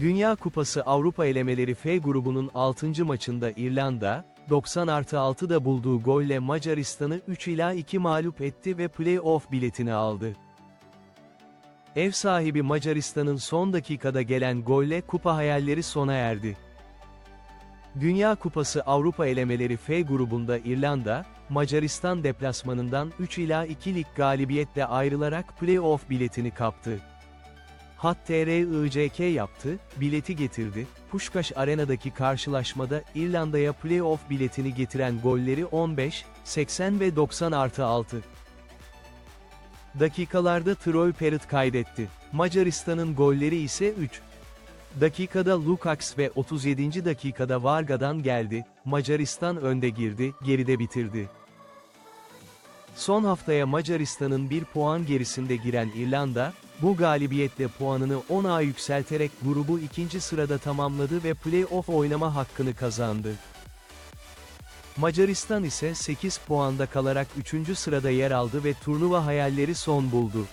Dünya Kupası Avrupa elemeleri F grubunun 6. maçında İrlanda, 90 artı 6'da bulduğu golle Macaristan'ı 3 ila 2 mağlup etti ve play-off biletini aldı. Ev sahibi Macaristan'ın son dakikada gelen golle kupa hayalleri sona erdi. Dünya Kupası Avrupa elemeleri F grubunda İrlanda, Macaristan deplasmanından 3 ila 2'lik galibiyetle ayrılarak play-off biletini kaptı. Hat TRICK yaptı, bileti getirdi, Puşkaş Arena'daki karşılaşmada İrlanda'ya play-off biletini getiren golleri 15, 80 ve 90 artı 6. Dakikalarda Troy Perrott kaydetti. Macaristan'ın golleri ise 3. Dakikada Lukacs ve 37. dakikada Varga'dan geldi, Macaristan önde girdi, geride bitirdi. Son haftaya Macaristan'ın bir puan gerisinde giren İrlanda, bu galibiyetle puanını 10'a yükselterek grubu ikinci sırada tamamladı ve play-off oynama hakkını kazandı. Macaristan ise 8 puanda kalarak 3. sırada yer aldı ve turnuva hayalleri son buldu.